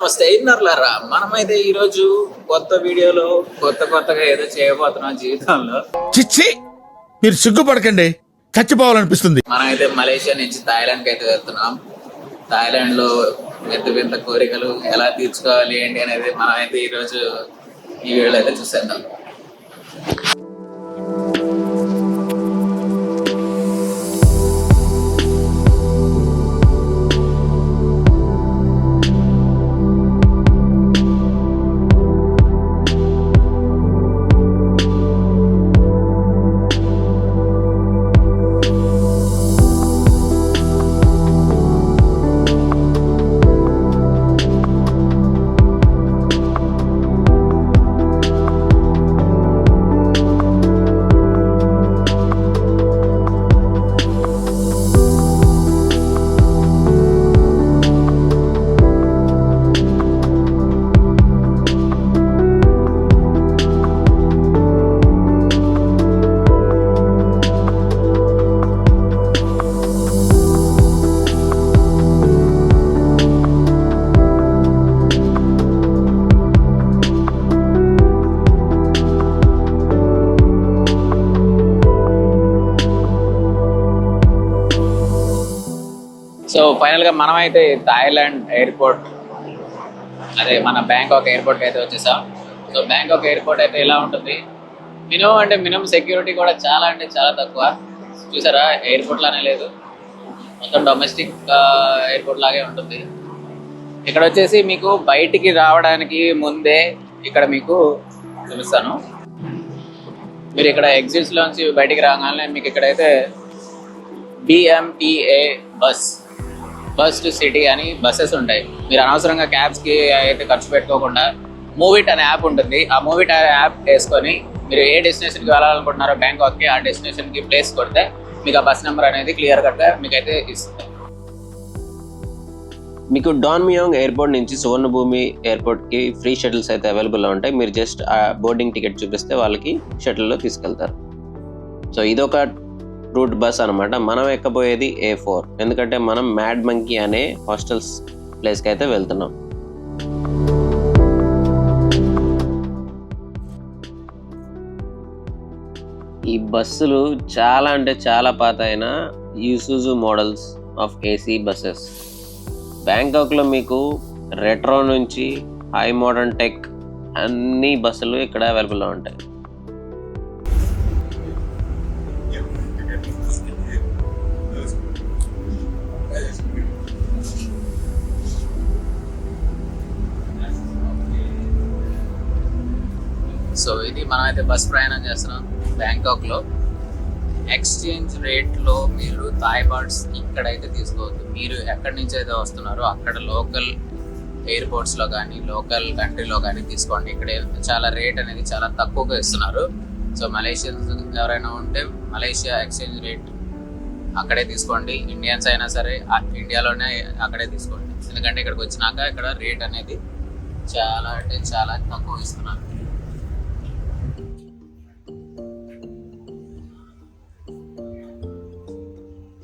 నమస్తే అయినర్లారా మనమైతే ఈరోజు కొత్త వీడియోలో కొత్త కొత్తగా ఏదో చేయబోతున్నాం జీవితంలో. చిచ్చి మీరు సిగ్గుపడకండి. చచ్చిపోవాలనిపిస్తుంది. మనమైతే మలేషియా నుంచి థాయిలాండ్కి అయితే వెళ్తున్నాం. థాయిలాండ్లో వింత వింత కోరికలు ఎలా తీర్చుకోవాలి ఏంటి అనేది మనమైతే ఈరోజు ఈ వీడియోలో అయితే చూసేద్దాం. సో ఫైనల్గా మనమైతే థాయిలాండ్ ఎయిర్పోర్ట్ అదే మన బ్యాంకాక్ ఎయిర్పోర్ట్ అయితే వచ్చేసాం. సో బ్యాంకాక్ ఎయిర్పోర్ట్ అయితే ఎలా ఉంటుంది? మినిమం అంటే మినిమం సెక్యూరిటీ కూడా చాలా అంటే చాలా తక్కువ. చూసారా? ఎయిర్పోర్ట్ లానే లేదు. మొత్తం డొమెస్టిక్ ఎయిర్పోర్ట్ లాగే ఉంటుంది. ఇక్కడ వచ్చేసి మీకు బయటికి రావడానికి ముందే ఇక్కడ మీకు చూపిస్తాను. మీరు ఇక్కడ ఎగ్జిట్స్లోంచి బయటికి రాగానే మీకు ఇక్కడైతే BMTA bus bus to city అని బస్సెస్ ఉంటాయి. మీరు అనవసరంగా క్యాబ్స్కి అయితే ఖర్చు పెట్టుకోకుండా మూవిట్ అనే యాప్ ఉంటుంది. ఆ మూవిట్ అనే యాప్ వేసుకొని మీరు ఏ డెస్టినేషన్కి వెళ్ళాలనుకుంటున్నారో బ్యాంకాక్కి ఆ డెస్టినేషన్కి ప్లేస్ కొడితే మీకు ఆ బస్ నెంబర్ అనేది క్లియర్ కట్గా మీకు మీకైతే ఇస్తుంది. మీకు డాన్మియోంగ్ ఎయిర్పోర్ట్ నుంచి సువర్ణభూమి ఎయిర్పోర్ట్కి ఫ్రీ షటిల్స్ అయితే అవైలబుల్లో ఉంటాయి. మీరు జస్ట్ ఆ బోర్డింగ్ టికెట్ చూపిస్తే వాళ్ళకి షటిల్లో తీసుకెళ్తారు. సో ఇదొక రూట్ బస్ అనమాట మనం ఎక్కబోయేది ఏ ఫోర్ ఎందుకంటే మనం మ్యాడ్ మంకీ అనే హాస్టల్స్ ప్లేస్కి అయితే వెళ్తున్నాం. ఈ బస్సులు చాలా అంటే చాలా పాత అయిన Isuzu models of AC buses బ్యాంకాక్లో మీకు రెట్రో నుంచి హై మోడర్న్ టెక్ అన్ని బస్సులు ఇక్కడ అవైలబుల్లో ఉంటాయి. ఇది మనమైతే బస్ ప్రయాణం చేస్తున్నాం బ్యాంకాక్లో ఎక్స్చేంజ్ రేట్లో మీరు థాయ్ బర్డ్స్ ఇక్కడైతే తీసుకోవద్దు. మీరు ఎక్కడి నుంచి అయితే వస్తున్నారో అక్కడ లోకల్ ఎయిర్పోర్ట్స్లో కానీ లోకల్ కంట్రీలో కానీ తీసుకోండి. ఇక్కడ చాలా రేట్ అనేది చాలా తక్కువగా ఇస్తున్నారు. సో మలేషియన్స్ ఎవరైనా ఉంటే మలేషియా ఎక్స్చేంజ్ రేట్ అక్కడే తీసుకోండి. ఇండియన్స్ అయినా సరే ఇండియాలోనే అక్కడే తీసుకోండి. ఎందుకంటే ఇక్కడికి వచ్చినాక ఇక్కడ రేట్ అనేది చాలా అంటే చాలా తక్కువ ఇస్తున్నారు.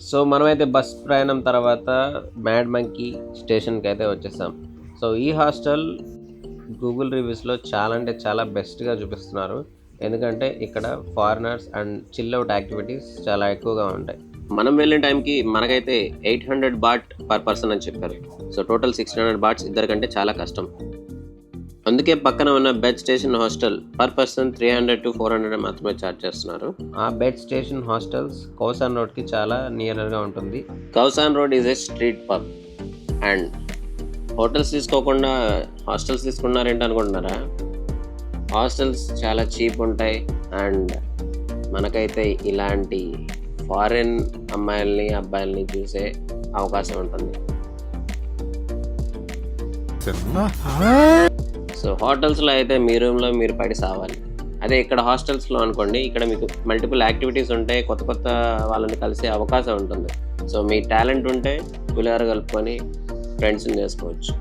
సో మనమైతే బస్ ప్రయాణం తర్వాత మ్యాడ్ మంకీ స్టేషన్కి అయితే వచ్చేసాం. సో ఈ హాస్టల్ గూగుల్ రివ్యూస్లో చాలా అంటే చాలా బెస్ట్గా చూపిస్తున్నారు. ఎందుకంటే ఇక్కడ foreigners and chill out activities చాలా ఎక్కువగా ఉంటాయి. మనం వెళ్ళిన టైంకి మనకైతే eight hundred baht per person అని చెప్పారు. So total six hundred baht ఇద్దరికంటే చాలా కష్టం. అందుకే పక్కన ఉన్న bed station hostel per person three hundred to four hundred మాత్రమే ఛార్జ్ చేస్తున్నారు. ఆ బెడ్ స్టేషన్ హాస్టల్స్ కౌసాన్ రోడ్కి చాలా నియర్గా ఉంటుంది. Khao San road is a street pub and hotels తీసుకోకుండా హాస్టల్స్ తీసుకున్నారేంటి అనుకుంటున్నారా? హాస్టల్స్ చాలా చీప్ ఉంటాయి. అండ్ మనకైతే ఇలాంటి ఫారిన్ అమ్మాయిల్ని అబ్బాయిల్ని చూసే అవకాశం ఉంటుంది. సో హోటల్స్లో అయితే మీ రూమ్లో మీరు పడి సావాలి. అదే ఇక్కడ హాస్టల్స్లో అనుకోండి ఇక్కడ మీకు మల్టిపుల్ యాక్టివిటీస్ ఉంటాయి కొత్త కొత్త వాళ్ళని కలిసే అవకాశం ఉంటుంది. సో మీ టాలెంట్ ఉంటే పులిహార కలుపుకొని ఫ్రెండ్స్ని చేసుకోవచ్చు.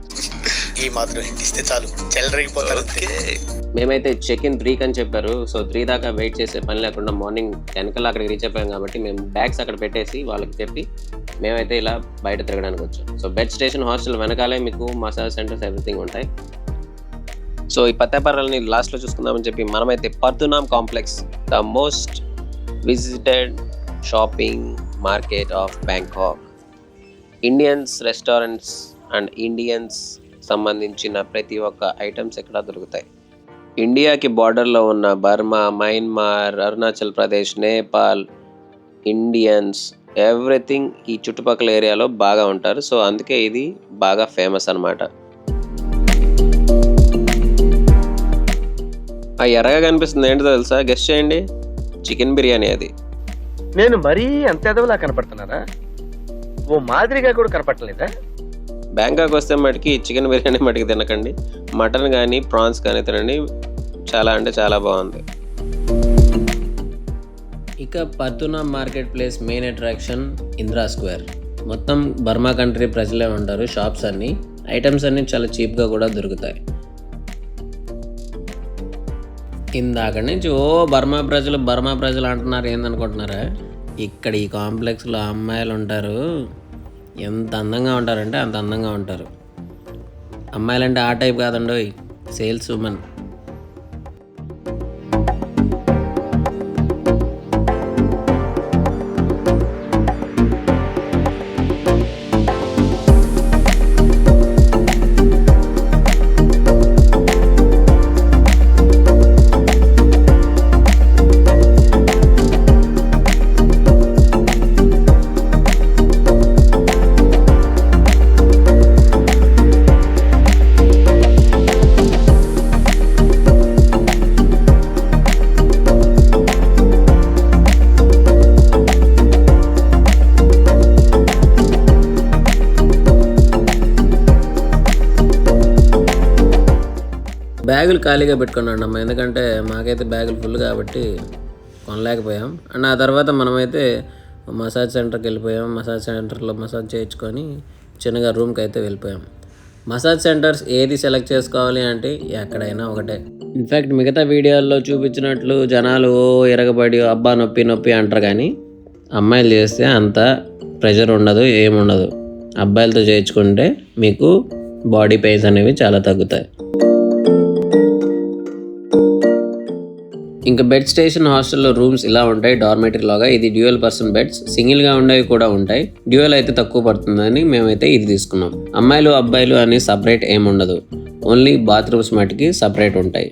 ఈ మాత్రం ఇస్తే చాలు. చెల్లరగిపోతారు. మేమైతే చెక్ ఇన్ త్రీకి అని చెప్పారు. సో త్రీ దాకా వెయిట్ చేసే పని లేకుండా మార్నింగ్ టెన్ కల్లా అక్కడికి రీచ్ అయిపోయాం కాబట్టి మేము బ్యాగ్స్ అక్కడ పెట్టేసి వాళ్ళకి చెప్పి మేమైతే ఇలా బయట తిరగడానికి వచ్చాం. సో బెడ్ స్టేషన్ హాస్టల్ వెనకాలే మీకు మసాజ్ సెంటర్స్ ఎవ్రీథింగ్ ఉంటాయి. సో ఈ పత్తేపర్రల్ని లాస్ట్లో చూసుకుందామని చెప్పి మనమైతే Pratunam complex the most visited shopping market of Bangkok. Indians restaurants and Indians సంబంధించిన ప్రతి ఒక్క ఐటమ్స్ ఇక్కడ దొరుకుతాయి. ఇండియాకి బార్డర్లో ఉన్న Burma Myanmar Arunachal Pradesh Nepal Indians everything ఈ చుట్టుపక్కల ఏరియాలో బాగా ఉంటారు. సో అందుకే ఇది బాగా ఫేమస్ అనమాట ఆ ఎర్రగా కనిపిస్తుంది. ఏంటో తెలుసా? గెస్ట్ చేయండి. చికెన్ బిర్యానీ అది. నేను మరీ అంత ఎదవలా కనపడుతున్నారా ఓ మాదిరిగా కూడా కనపడలేదా? బ్యాంకాక్ వస్తే మటుకి చికెన్ బిర్యానీ మటుకు తినకండి. మటన్ కానీ ప్రాన్స్ కానీ తినండి. చాలా అంటే చాలా బాగుంది. ఇక పర్తునా market place main attraction Indira square. మొత్తం బర్మా కంట్రీ ప్రజలే ఉంటారు. షాప్స్ అన్నీ ఐటమ్స్ అన్నీ చాలా చీప్గా కూడా దొరుకుతాయి. ఇందాక నుంచి ఓ బర్మా ప్రజలు బర్మా ప్రజలు అంటున్నారు ఏందనుకుంటున్నారా? ఇక్కడ ఈ కాంప్లెక్స్లో అమ్మాయిలు ఉంటారు ఎంత అందంగా ఉంటారంటే అంత అందంగా ఉంటారు. అమ్మాయిలంటే ఆ టైప్ కాదండి సేల్స్ ఉమెన్. బ్యాగులు ఖాళీగా పెట్టుకున్నాం అమ్మ ఎందుకంటే మాకైతే బ్యాగులు ఫుల్ కాబట్టి కొనలేకపోయాం. అండ్ ఆ తర్వాత మనమైతే మసాజ్ సెంటర్కి వెళ్ళిపోయాం. మసాజ్ సెంటర్లో మసాజ్ చేయించుకొని చిన్నగా రూమ్కి అయితే వెళ్ళిపోయాం. మసాజ్ సెంటర్స్ ఏది సెలెక్ట్ చేసుకోవాలి అంటే ఎక్కడైనా ఒకటే. ఇన్ఫ్యాక్ట్ మిగతా వీడియోల్లో చూపించినట్లు జనాలు ఓ ఎరగబడి అబ్బా నొప్పి నొప్పి అంటారు కానీ అమ్మాయిలు చేస్తే అంత ప్రెషర్ ఉండదు ఏముండదు అబ్బాయిలతో చేయించుకుంటే మీకు బాడీ పెయిన్స్ అనేవి చాలా తగ్గుతాయి. ఇంకా బెడ్ స్టేషన్ హాస్టల్లో రూమ్స్ ఇలా ఉంటాయి డార్మేటరీ లాగా. ఇది డ్యూయల్ పర్సన్ బెడ్స్ సింగిల్గా ఉండేవి కూడా ఉంటాయి. డ్యూయల్ అయితే తక్కువ పడుతుందని మేమైతే ఇది తీసుకున్నాం. అమ్మాయిలు అబ్బాయిలు అని సపరేట్ ఏమి ఉండదు. ఓన్లీ బాత్రూమ్స్ మటుకి సపరేట్ ఉంటాయి.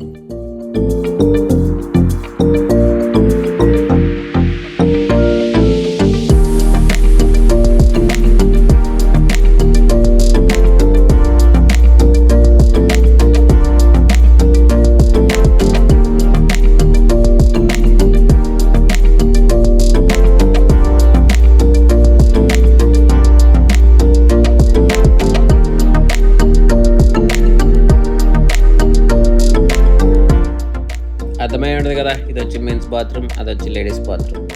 వచ్చి మెన్స్ బాత్రూమ్ అది వచ్చి లేడీస్ బాత్రూమ్.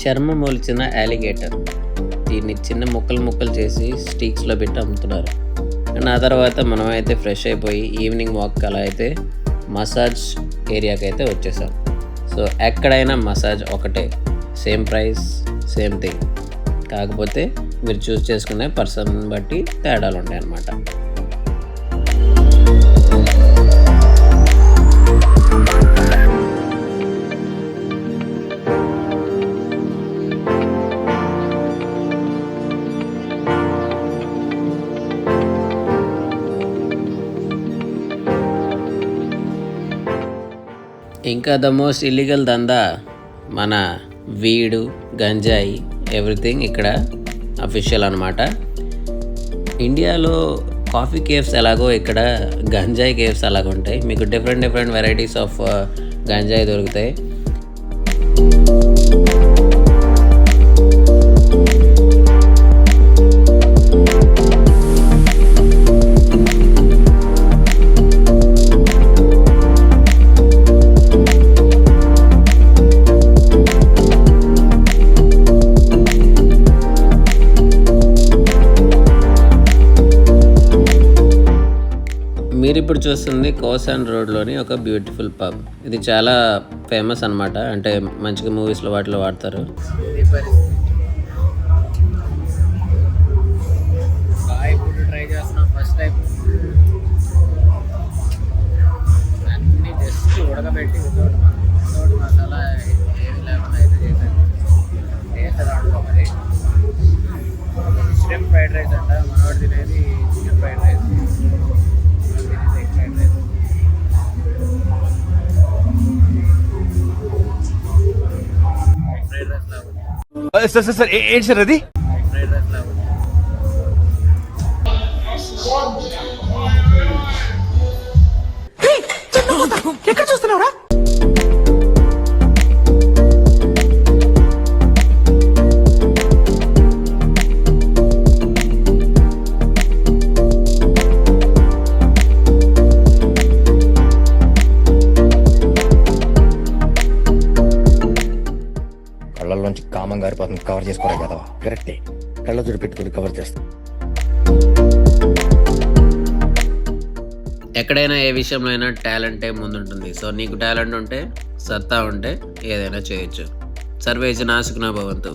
చర్మం మొలిచిన యాలిగేటర్ దీన్ని చిన్న ముక్కలు ముక్కలు చేసి స్టీక్స్లో పెట్టి అమ్ముతున్నారు. అండ్ ఆ తర్వాత మనం అయితే ఫ్రెష్ అయిపోయి ఈవినింగ్ వాక్ అలా అయితే మసాజ్ ఏరియాకి అయితే వచ్చేసాం. సో ఎక్కడైనా మసాజ్ ఒకటే. Same price same thing. కాకపోతే మీరు చూస్ చేసుకునే పర్సన్ బట్టి తేడాలు ఉంటాయి అన్నమాట ఇంకా ద మోస్ట్ ఇల్లీగల్ దందా మన వీడు గంజాయి ఎవ్రీథింగ్ ఇక్కడ అఫీషియల్ అనమాట ఇండియాలో కాఫీ కేవ్స్ ఎలాగో ఇక్కడ గంజాయి కేవ్స్ అలాగ ఉంటాయి. మీకు డిఫరెంట్ డిఫరెంట్ వెరైటీస్ ఆఫ్ గంజాయి దొరుకుతాయి. ఇప్పుడు చూస్తుంది కోసాన్ రోడ్లోని ఒక బ్యూటిఫుల్ పబ్. ఇది చాలా ఫేమస్ అన్నమాట. అంటే మంచిగా మూవీస్లో వాటిలో వాడతారు. సార్ సార్ సార్ ఏంటి సార్ అది? పెట్టుకుని కవర్ చేస్తాం. ఎక్కడైనా ఏ విషయంలో అయినా టాలెంటే ముందుంటుంది. సో నీకు టాలెంట్ ఉంటే సత్తా ఉంటే ఏదైనా చేయొచ్చు. సర్వేజ్ నాశకు నా భవంతు